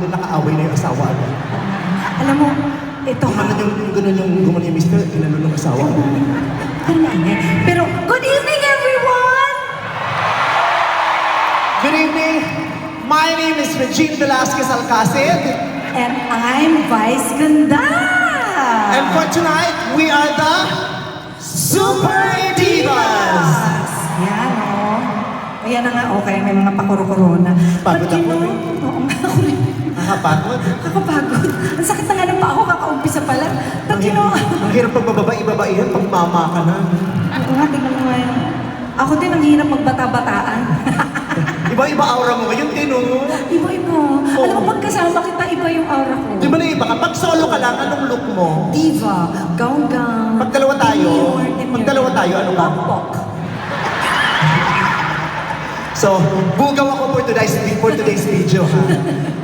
doon nakaaway na yung asawa. Ano? Alam mo, ito ha. Gumanon yung, yung ganun yung gumanon yung mister, ginano ng asawa. Kanina. Pero, good evening everyone! Good evening. My name is Regine Velasquez Alcacid. And I'm Vice Ganda! And for tonight, we are the Super Divas. Ayan na nga, okay, may mga pakuro-corona. Pagod But you ako, know, eh. oo nga ako rin. Nakapagod. Nakapagod. Ang sakit na nga ng paa ko, kakaumpisa pa lang. But Ang, you know, ang hirap pagbababa, ibaba yan pag mama ka na. oo nga, tingnan mo nga. Ako din ang hirap magbata-bataan. Iba-iba aura mo ngayon, Tino. Iba-iba. Alam mo, pag kasama kita, iba yung aura ko. Di ba na iba ka? Pag solo ka lang, anong look mo? Diva, gown-gown. Pag dalawa tayo, demure, demure. pag dalawa tayo, ano ka? Pokpok. So, bugaw ako for today's, for today's video, ha?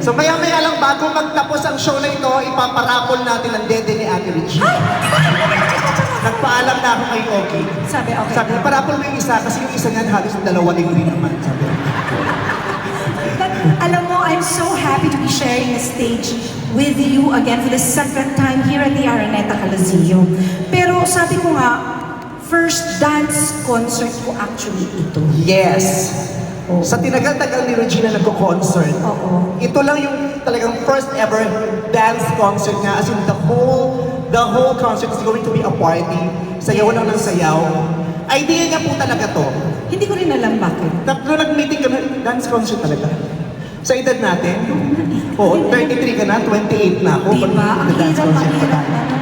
So, maya-maya lang, bago magtapos ang show na ito, ipaparapol natin ang dede ni Ate Richie. Nagpaalam na ako kay Oki. Sabi, okay. Sabi, parapol mo yung isa, kasi yung isa nga halos dalawa din rin naman. Sabi, But alam mo, I'm so happy to be sharing a stage with you again for the second time here at the Araneta Coliseum. Pero sabi ko nga, first dance concert ko actually ito. yes! Oo. Sa tinagal-tagal ni Regina nagko-concert, Oo. ito lang yung talagang first ever dance concert niya. As in, the whole, the whole concert is going to be a party. Sayaw lang ng sayaw. Idea niya po talaga to. Hindi ko rin alam bakit. Na, nung nag-meeting kami, dance concert talaga. Sa edad natin, oo, 33 ka na, 28 na ako. Diba? Ang hirap, ang hirap.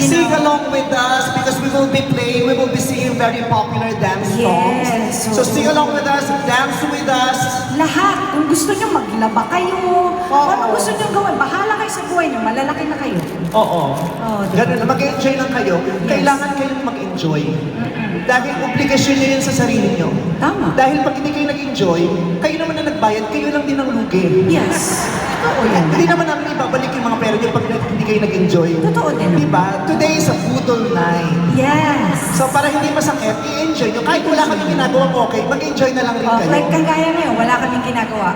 You Sing know, along with us because we will be playing, we will be singing very popular dance songs. Yes, So so- sing along with us, dance with us. lahat, kung gusto nyo maglaba kayo, Oo. ano gusto nyo gawin, bahala kayo sa buhay nyo, malalaki na kayo. Oo. Oo, diba? Ganun, mag-enjoy lang kayo. Kailangan kayong mag-enjoy. Dahil obligasyon nyo yun sa sarili nyo. Tama. Dahil pag hindi kayo nag-enjoy, kayo naman na nagbayad, kayo lang din ang lugi. Yes. Totoo yan. Hindi naman namin ibabalik yung mga pera nyo pag hindi kayo nag-enjoy. Totoo din. Diba? Today is a budol night. Yes. So para hindi masakit, i-enjoy nyo. Kahit wala kami ginagawa okay, mag-enjoy na lang rin Oh, kayo. like kagaya ngayon, wala kaming ginagawa.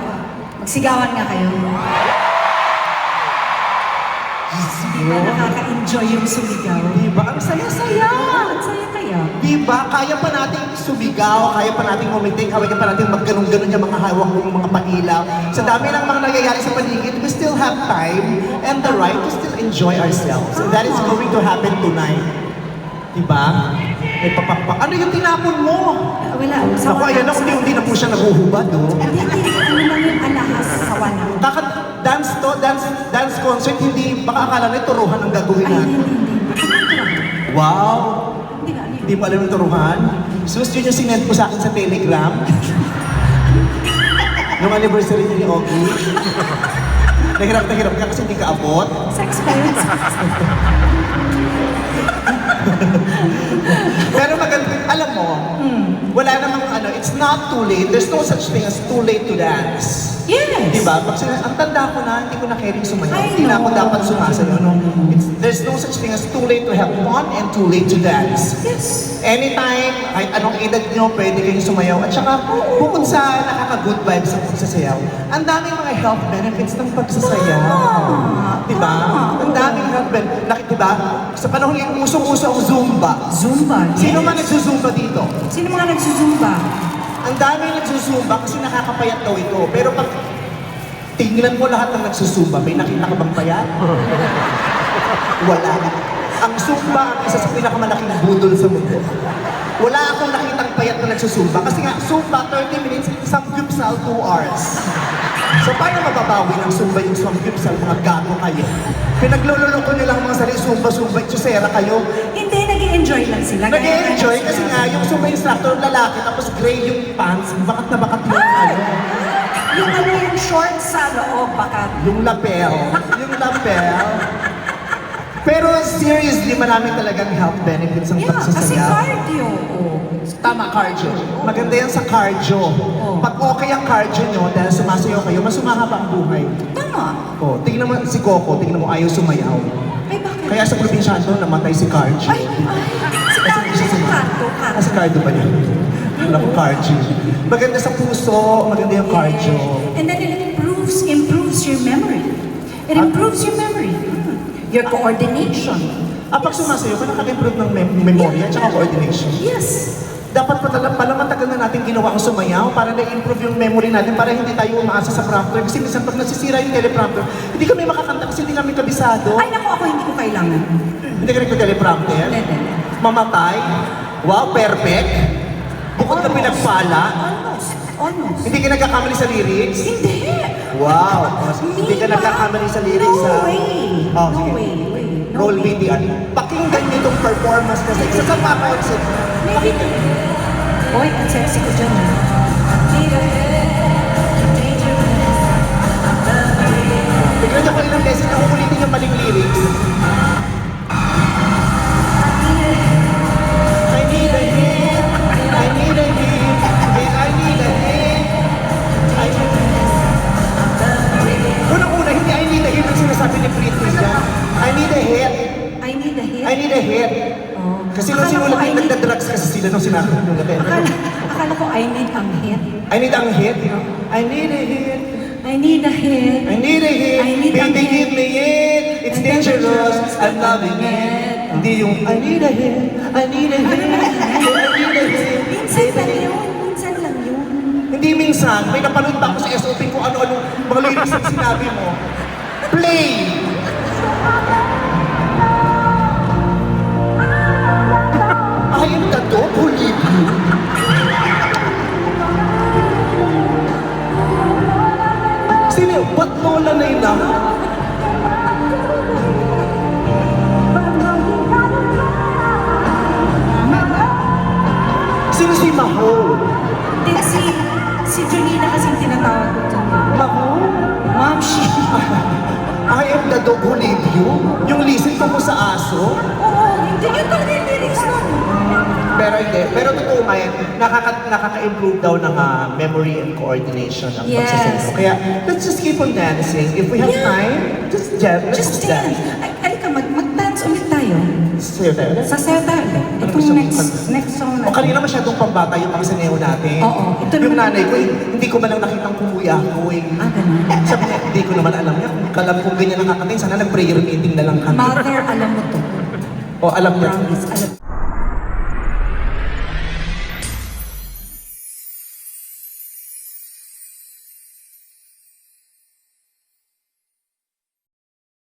Magsigawan nga kayo. Hindi ba nakaka-enjoy yung sumigaw? Diba? Ang saya-saya. Ang saya kaya. Diba? Kaya pa nating sumigaw, kaya pa nating umiting, kaya pa nating magganong-ganon yung mga hawak ng mga pailaw. Sa dami ng mga nangyayari sa paligid, we still have time and the right to still enjoy ourselves. And that is going to happen tonight. Diba? May papakpak. Ano yung tinapon mo? Ah, Wala. Ako, ayan ako, hindi na po siya naguhubad, oh. Hindi, hindi. Ano lang yung alahas sa. Kaka dance to, dance, dance concert, hindi, baka akala na turuhan ang gagawin Ay, natin. hindi. hindi. Wow! Hindi mo alam yung turuhan? Sus, yun yung sinend mo sa akin sa Telegram. Nung anniversary niya ni Ogie. Nahirap na hirap ka kasi hindi ka abot. Sex parents. Pero maganda, alam mo, wala namang ano, it's not too late. There's no such thing as too late to dance. Yes. Di ba? Pag ang tanda ko na, hindi ko na carrying sumayaw. Hindi na ako dapat sumasayaw. No? It's, there's no such thing as too late to have fun and too late to dance. Yes. Anytime, kahit anong edad nyo, pwede kayong sumayaw. At saka, bukod sa nakaka-good vibes sa pagsasayaw, ang daming mga health benefits ng pagsasayaw. Tama. Diba? Tama. Ang daming health benefits. Nakit, diba? Sa panahon yung usong-uso ang Zumba. Zumba. Sino yes. man nagsusumba dito? Sino mga nagsusumba? Ang dami nagsusumba kasi nakakapayat daw ito. Pero pag tingnan mo lahat ng nagsusumba, may nakita ka bang payat? Wala. Ang Zumba ang isa sa pinakamalaking budol sa mundo. Wala akong nakitang payat na nagsusumba kasi nga Zumba 30 minutes, isang gyupsal 2 hours. So paano mababawi ng Zumba yung isang gyupsal mga gago kayo? Pinaglululoko nyo lang mga sarili Zumba, Zumba, Chusera kayo. Hindi, nag enjoy lang sila. Nag-enjoy kasi nga yung Zumba instructor lalaki tapos gray yung pants, bakat na bakat yung ano. Yung ano yung short sa loob, baka Yung lapel. yung lapel. Pero seriously, marami talagang health benefits ang Yeah, kasi pagsasayaw. cardio. Oh. Tama, cardio. Maganda yan sa cardio. Oh. Pag okay ang cardio nyo, dahil sumasayaw kayo, mas sumahaba ang buhay. Tama. Oh, tingnan mo si Coco, tingnan mo ayaw sumayaw. Ay, bakit? Kaya sa probinsyano, namatay si Cargi. Ay, ay, si Carlo si Carlo, Ah, si. Cardo ba niya? Alam ko, Cargi. Maganda sa puso, maganda yung cardio. And then it improves, improves your memory. It improves your memory. Your coordination. Ah, pag sumasayo ka, nakaka-improve ng mem- memorya at coordination. Yes. Dapat pala, pala matagal na natin ginawa ang sumayaw para na-improve yung memory natin para hindi tayo umaasa sa prompter. Kasi minsan pag nasisira yung teleprompter, hindi kami makakanta kasi hindi kami kabisado. Ay, naku, ako hindi ko kailangan. Hindi ka rin teleprompter. Hindi, hindi, hindi. Mamatay. Wow, perfect. Na pinagpala. Almost. Almost. Hindi ka nagkakamali sa lyrics. Hindi. Wow. Hindi ka nagkakamali sa lyrics. No ha? way. Oh, no sige. way. way. No Roll way. video. Pakinggan niyo itong performance kasi isa sa pa-concert. Maybe. Oy, ang sexy ko dyan. ah. Tignan niyo kung ilang beses na uulitin yung maling lyrics. I need ang hit. I need a hit. I need a hit. I need a hit. I need a Baby, hit. give me it. It's dangerous. I'm loving it. Hindi yung I need a hit. I need a hit. I need a hit. Minsan lang yun. Minsan lang yun. Hindi minsan, may napanood pa ako sa SOP kung ano-ano mga lyrics na sinabi mo. Play! I am the dog Ba't Lola na yun ah? Sino si Maho? Hindi si, si Junina kasing tinatawag ko dyan. Maho? Ma'am, she... I am the dog who leave you? Yung listen ko mo sa aso? Oo, Pero hindi. Pero totoo nga yan, nakaka, nakaka-improve daw ng ah, memory and coordination ang Yes. pagsasayaw. Kaya, let's just keep on dancing. If we have Yeah. time, just jam. Just just dance. dance. Ay, alika, mag, mag-dance ulit tayo. Sayo tayo. Sa sayo tayo. Ano Itong next, kanta? next song O natin. kanina masyadong pambata yung mga saneho natin. Oo, ito yung nanay ko, eh, hindi ko man lang nakitang kumuya ko. Eh. Ah, ganun. Sabi niya, hindi ko naman alam niya. Kung kalam kung ganyan nakakating, sana nag-prayer meeting na lang kami. Mother, alam mo to. o alam niya. Promise, alam.